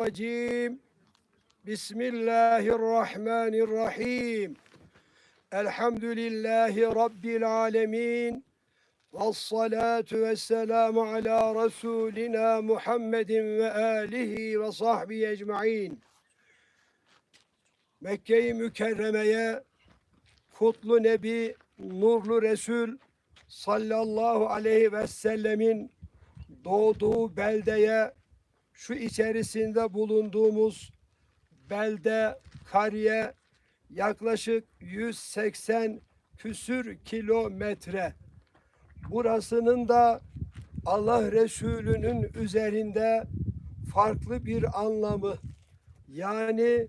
الرجيم بسم الله الرحمن الرحيم الحمد لله رب العالمين والصلاة والسلام على رسولنا محمد وآله وصحبه ecmaîn. Mekke-i Mükerreme'ye kutlu Nebi, nurlu Resul sallallahu aleyhi ve sellemin doğduğu beldeye şu içerisinde bulunduğumuz belde, kariye yaklaşık 180 küsür kilometre. Burasının da Allah Resulü'nün üzerinde farklı bir anlamı. Yani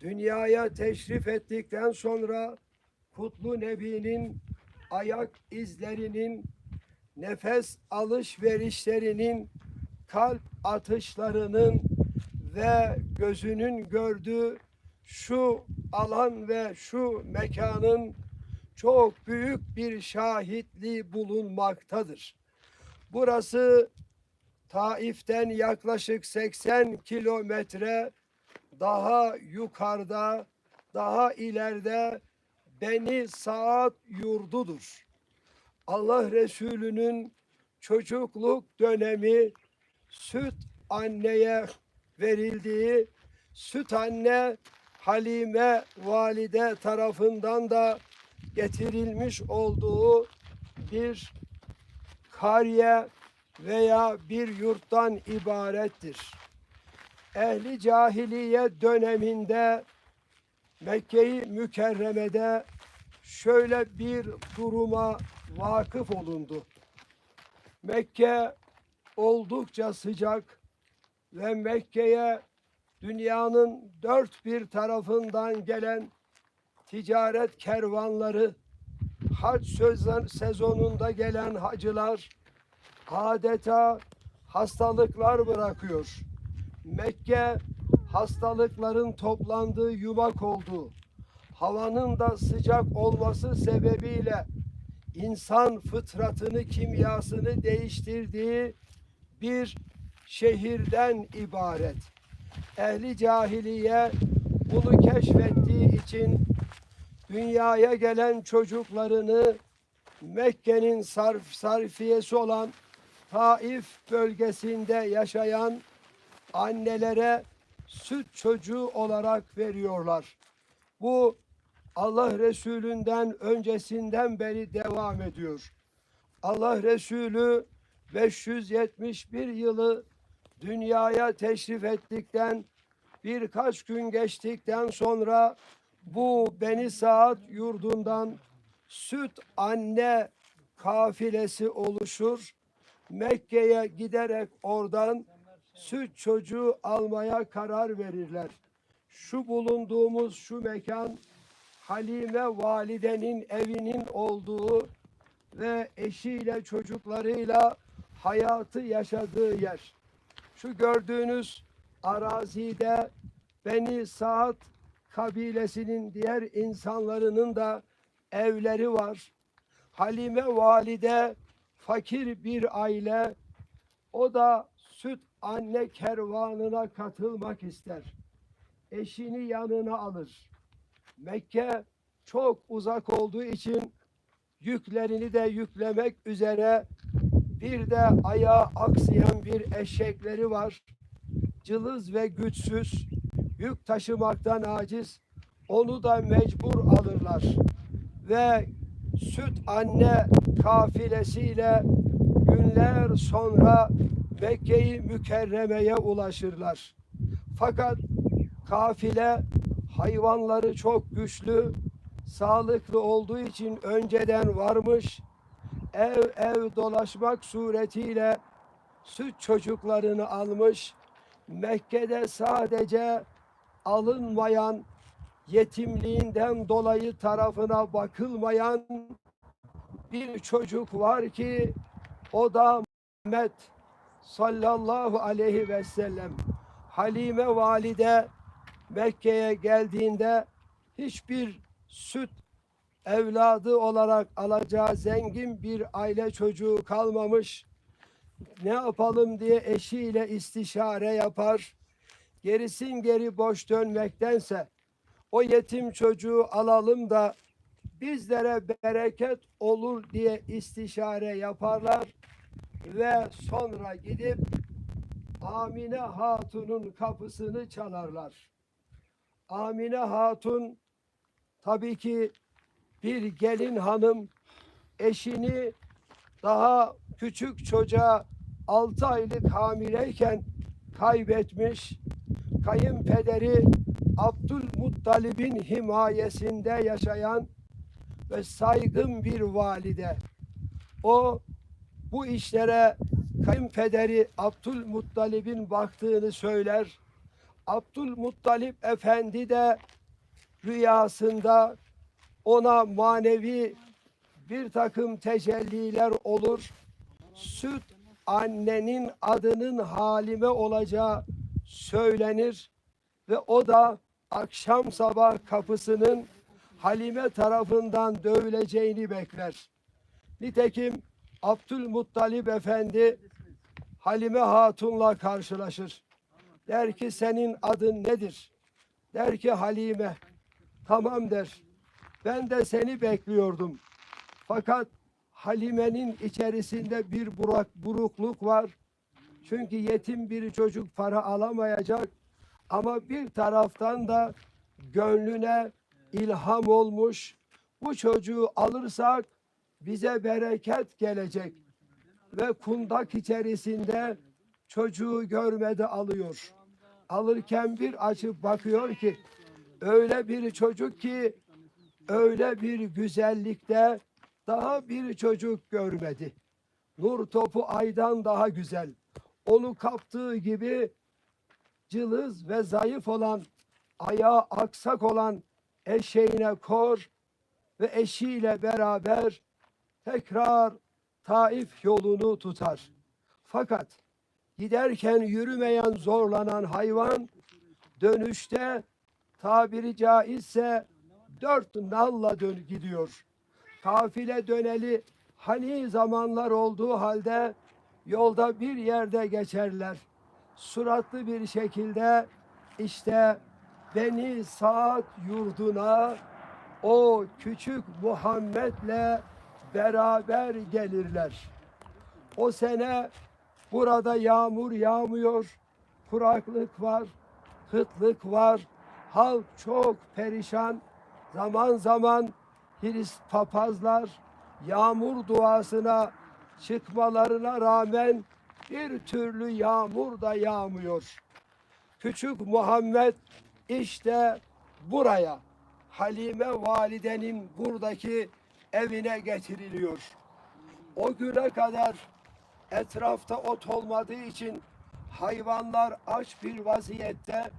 dünyaya teşrif ettikten sonra Kutlu Nebi'nin ayak izlerinin, nefes alışverişlerinin, kalp atışlarının ve gözünün gördüğü şu alan ve şu mekanın çok büyük bir şahitliği bulunmaktadır. Burası Taif'ten yaklaşık 80 kilometre daha yukarıda, daha ileride Beni Saat yurdudur. Allah Resulü'nün çocukluk dönemi süt anneye verildiği, süt anne Halime valide tarafından da getirilmiş olduğu bir kariye veya bir yurttan ibarettir. Ehli cahiliye döneminde Mekke-i Mükerreme'de şöyle bir duruma vakıf olundu. Mekke oldukça sıcak ve Mekke'ye dünyanın dört bir tarafından gelen ticaret kervanları, hac sezonunda gelen hacılar adeta hastalıklar bırakıyor. Mekke hastalıkların toplandığı yumak oldu. Havanın da sıcak olması sebebiyle insan fıtratını, kimyasını değiştirdiği bir şehirden ibaret. Ehli cahiliye bunu keşfettiği için dünyaya gelen çocuklarını Mekke'nin sarf, sarfiyesi olan Taif bölgesinde yaşayan annelere süt çocuğu olarak veriyorlar. Bu Allah Resulünden öncesinden beri devam ediyor. Allah Resulü 571 yılı dünyaya teşrif ettikten birkaç gün geçtikten sonra bu Beni Saat yurdundan süt anne kafilesi oluşur. Mekke'ye giderek oradan süt çocuğu almaya karar verirler. Şu bulunduğumuz şu mekan Halime validenin evinin olduğu ve eşiyle çocuklarıyla hayatı yaşadığı yer. Şu gördüğünüz arazide Beni Saat kabilesinin diğer insanlarının da evleri var. Halime valide fakir bir aile. O da süt anne kervanına katılmak ister. Eşini yanına alır. Mekke çok uzak olduğu için yüklerini de yüklemek üzere bir de ayağı aksayan bir eşekleri var. Cılız ve güçsüz, yük taşımaktan aciz. Onu da mecbur alırlar. Ve süt anne kafilesiyle günler sonra Mekke-i Mükerreme'ye ulaşırlar. Fakat kafile hayvanları çok güçlü, sağlıklı olduğu için önceden varmış. Ev ev dolaşmak suretiyle süt çocuklarını almış. Mekke'de sadece alınmayan yetimliğinden dolayı tarafına bakılmayan bir çocuk var ki o da Muhammed sallallahu aleyhi ve sellem Halime valide Mekke'ye geldiğinde hiçbir süt evladı olarak alacağı zengin bir aile çocuğu kalmamış. Ne yapalım diye eşiyle istişare yapar. gerisin geri boş dönmektense o yetim çocuğu alalım da bizlere bereket olur diye istişare yaparlar ve sonra gidip Amine Hatun'un kapısını çalarlar. Amine Hatun tabii ki bir gelin hanım eşini daha küçük çocuğa 6 aylık hamileyken kaybetmiş. Kayınpederi Abdülmuttalib'in himayesinde yaşayan ve saygın bir valide. O bu işlere kayınpederi Abdülmuttalib'in baktığını söyler. Abdülmuttalip Efendi de rüyasında ona manevi bir takım tecelliler olur. Süt annenin adının Halime olacağı söylenir ve o da akşam sabah kapısının Halime tarafından dövüleceğini bekler. Nitekim Abdülmuttalip Efendi Halime Hatun'la karşılaşır. Der ki senin adın nedir? Der ki Halime. Tamam der. Ben de seni bekliyordum. Fakat Halime'nin içerisinde bir burak, burukluk var. Çünkü yetim bir çocuk para alamayacak. Ama bir taraftan da gönlüne ilham olmuş. Bu çocuğu alırsak bize bereket gelecek. Ve kundak içerisinde çocuğu görmedi alıyor. Alırken bir açıp bakıyor ki öyle bir çocuk ki öyle bir güzellikte daha bir çocuk görmedi. Nur topu aydan daha güzel. Onu kaptığı gibi cılız ve zayıf olan, ayağı aksak olan eşeğine kor ve eşiyle beraber tekrar Taif yolunu tutar. Fakat giderken yürümeyen zorlanan hayvan dönüşte tabiri caizse dört nalla dön gidiyor. Kafile döneli hani zamanlar olduğu halde yolda bir yerde geçerler. Suratlı bir şekilde işte Beni Saat yurduna o küçük Muhammed'le beraber gelirler. O sene burada yağmur yağmıyor, kuraklık var, kıtlık var. Halk çok perişan. Zaman zaman Hrist papazlar yağmur duasına çıkmalarına rağmen bir türlü yağmur da yağmıyor. Küçük Muhammed işte buraya Halime validenin buradaki evine getiriliyor. O güne kadar etrafta ot olmadığı için hayvanlar aç bir vaziyette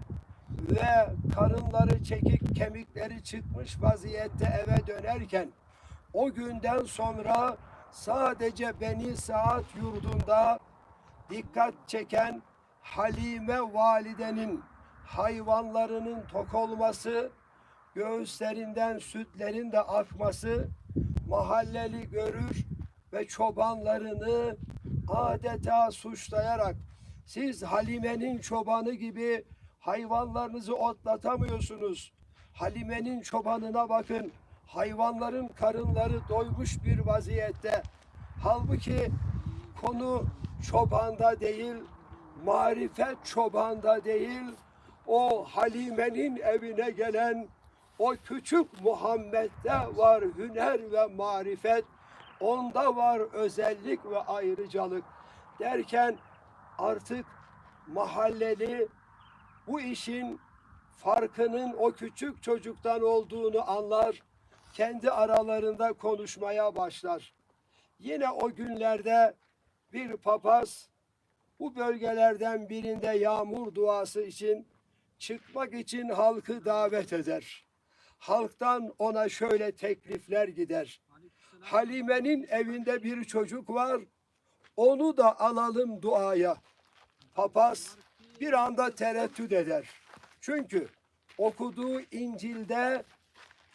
ve karınları çekik kemikleri çıkmış vaziyette eve dönerken o günden sonra sadece Beni Saat yurdunda dikkat çeken Halime validenin hayvanlarının tok olması, göğüslerinden sütlerin de akması mahalleli görür ve çobanlarını adeta suçlayarak siz Halime'nin çobanı gibi hayvanlarınızı otlatamıyorsunuz. Halime'nin çobanına bakın. Hayvanların karınları doymuş bir vaziyette. Halbuki konu çobanda değil, marifet çobanda değil, o Halime'nin evine gelen o küçük Muhammed'de var hüner ve marifet, onda var özellik ve ayrıcalık derken artık mahalleli bu işin farkının o küçük çocuktan olduğunu anlar, kendi aralarında konuşmaya başlar. Yine o günlerde bir papaz bu bölgelerden birinde yağmur duası için çıkmak için halkı davet eder. Halktan ona şöyle teklifler gider. Halime'nin evinde bir çocuk var. Onu da alalım duaya. Papaz bir anda tereddüt eder. Çünkü okuduğu İncil'de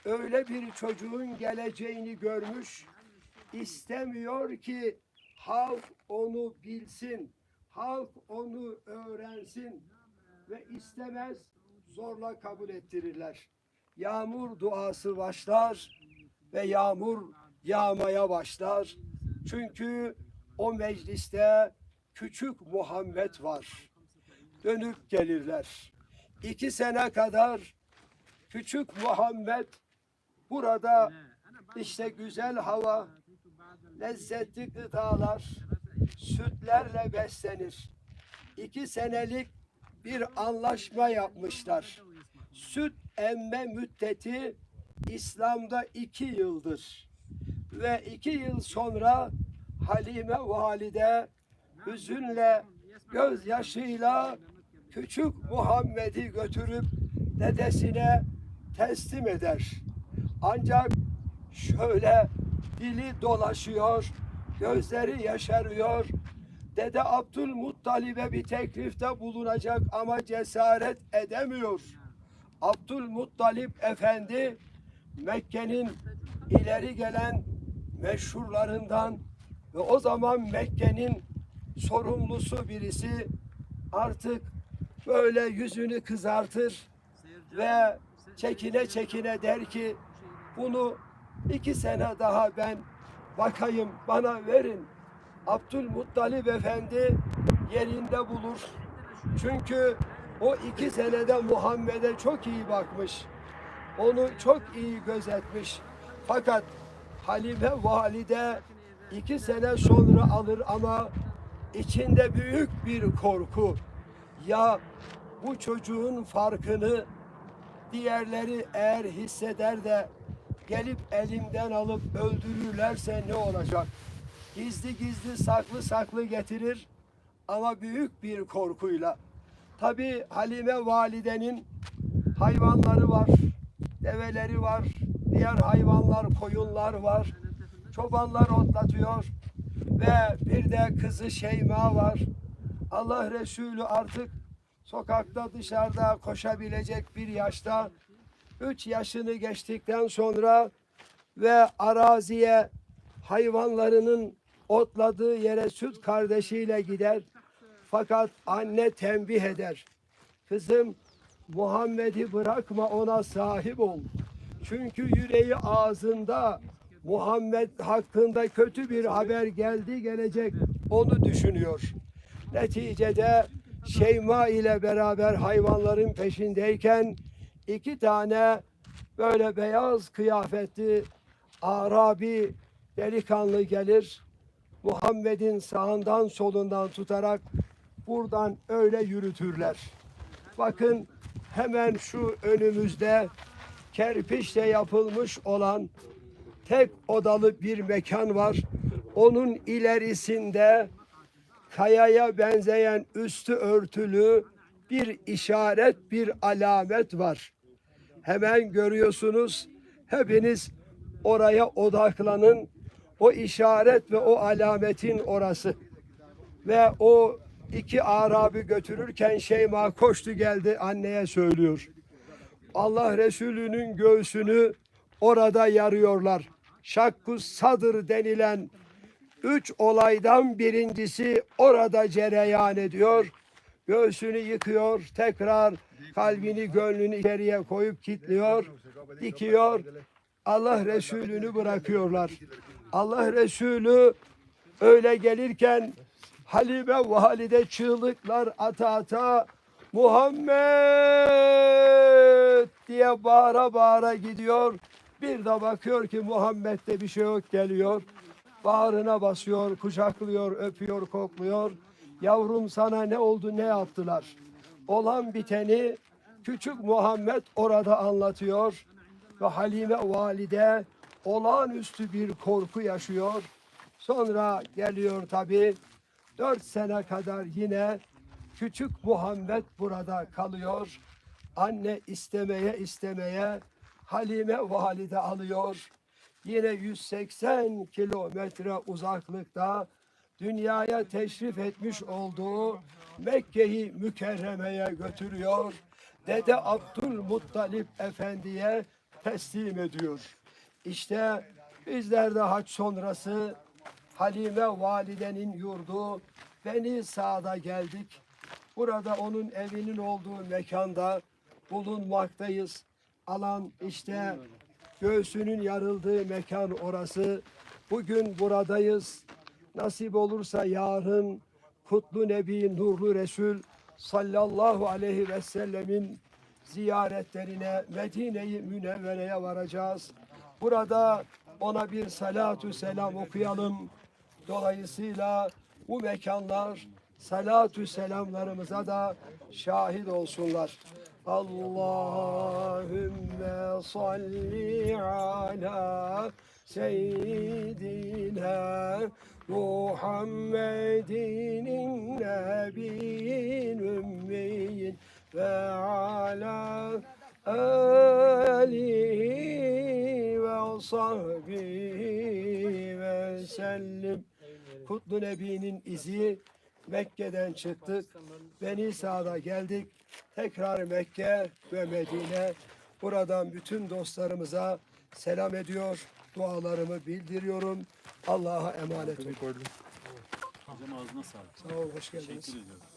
öyle bir çocuğun geleceğini görmüş. İstemiyor ki halk onu bilsin. Halk onu öğrensin. ve istemez zorla kabul ettirirler. Yağmur duası başlar ve yağmur yağmaya başlar. Çünkü o mecliste küçük Muhammed var. Dönüp gelirler. İki sene kadar küçük Muhammed burada işte güzel hava, lezzetli gıdalar, sütlerle beslenir. İki senelik bir anlaşma yapmışlar. Süt emme müddeti İslam'da iki yıldır. Ve iki yıl sonra Halime valide hüzünle, gözyaşıyla küçük Muhammed'i götürüp dedesine teslim eder. Ancak şöyle dili dolaşıyor, gözleri yaşarıyor. Dede Abdülmuttalib'e bir teklifte bulunacak ama cesaret edemiyor. Abdülmuttalip Efendi Mekke'nin ileri gelen meşhurlarından ve o zaman Mekke'nin sorumlusu birisi artık böyle yüzünü kızartır ve çekine çekine der ki bunu iki sene daha ben bakayım bana verin. Abdülmuttalip Efendi yerinde bulur. Çünkü o iki senede Muhammed'e çok iyi bakmış. Onu çok iyi gözetmiş. Fakat Halime valide iki sene sonra alır ama içinde büyük bir korku. Ya bu çocuğun farkını diğerleri eğer hisseder de gelip elimden alıp öldürürlerse ne olacak? Gizli gizli saklı saklı getirir ama büyük bir korkuyla. Tabi Halime validenin hayvanları var, develeri var, diğer hayvanlar, koyunlar var. Çobanlar otlatıyor ve bir de kızı Şeyma var. Allah Resulü artık sokakta dışarıda koşabilecek bir yaşta. Üç yaşını geçtikten sonra ve araziye hayvanlarının otladığı yere süt kardeşiyle gider. Fakat anne tembih eder. Kızım Muhammed'i bırakma ona sahip ol. Çünkü yüreği ağzında Muhammed hakkında kötü bir haber geldi gelecek onu düşünüyor. Neticede Şeyma ile beraber hayvanların peşindeyken iki tane böyle beyaz kıyafetli Arabi delikanlı gelir. Muhammed'in sağından solundan tutarak buradan öyle yürütürler. Bakın hemen şu önümüzde kerpiçle yapılmış olan tek odalı bir mekan var. Onun ilerisinde kayaya benzeyen üstü örtülü bir işaret, bir alamet var. Hemen görüyorsunuz. Hepiniz oraya odaklanın. O işaret ve o alametin orası. Ve o iki Arabi götürürken Şeyma koştu geldi anneye söylüyor. Allah Resulü'nün göğsünü orada yarıyorlar. Şakkus sadır denilen üç olaydan birincisi orada cereyan ediyor. Göğsünü yıkıyor, tekrar kalbini, gönlünü içeriye koyup kilitliyor, dikiyor. Allah Resulü'nü bırakıyorlar. Allah Resulü öyle gelirken Halime valide çığlıklar ata ata Muhammed diye bağıra bağıra gidiyor. Bir de bakıyor ki Muhammed'de bir şey yok geliyor. Bağrına basıyor, kucaklıyor, öpüyor, kokluyor. Yavrum sana ne oldu, ne yaptılar? Olan biteni küçük Muhammed orada anlatıyor. Ve Halime valide olağanüstü bir korku yaşıyor. Sonra geliyor tabii dört sene kadar yine küçük Muhammed burada kalıyor. Anne istemeye istemeye Halime valide alıyor. Yine 180 kilometre uzaklıkta dünyaya teşrif etmiş olduğu Mekke'yi mükerremeye götürüyor. Dede Abdülmuttalip Efendi'ye teslim ediyor. İşte bizler de haç sonrası Halime validenin yurdu Beni Sa'da geldik. Burada onun evinin olduğu mekanda bulunmaktayız. Alan işte göğsünün yarıldığı mekan orası. Bugün buradayız. Nasip olursa yarın Kutlu Nebi Nurlu Resul sallallahu aleyhi ve sellemin ziyaretlerine Medine-i Münevvere'ye varacağız. Burada ona bir salatu selam okuyalım. Dolayısıyla bu mekanlar salatü selamlarımıza da şahit olsunlar. Allahümme salli ala seyyidina Muhammedin nebiyyin ümmiyin ve ala alihi ve sahbihi ve sellim. Kutlu Nebi'nin izi Mekke'den çıktık. Beni Sa'da geldik. Tekrar Mekke ve Medine. Buradan bütün dostlarımıza selam ediyor. Dualarımı bildiriyorum. Allah'a emanet olun. Hocam ağzına sağlık. Sağ ol, hoş geldiniz. Teşekkür ediyorum.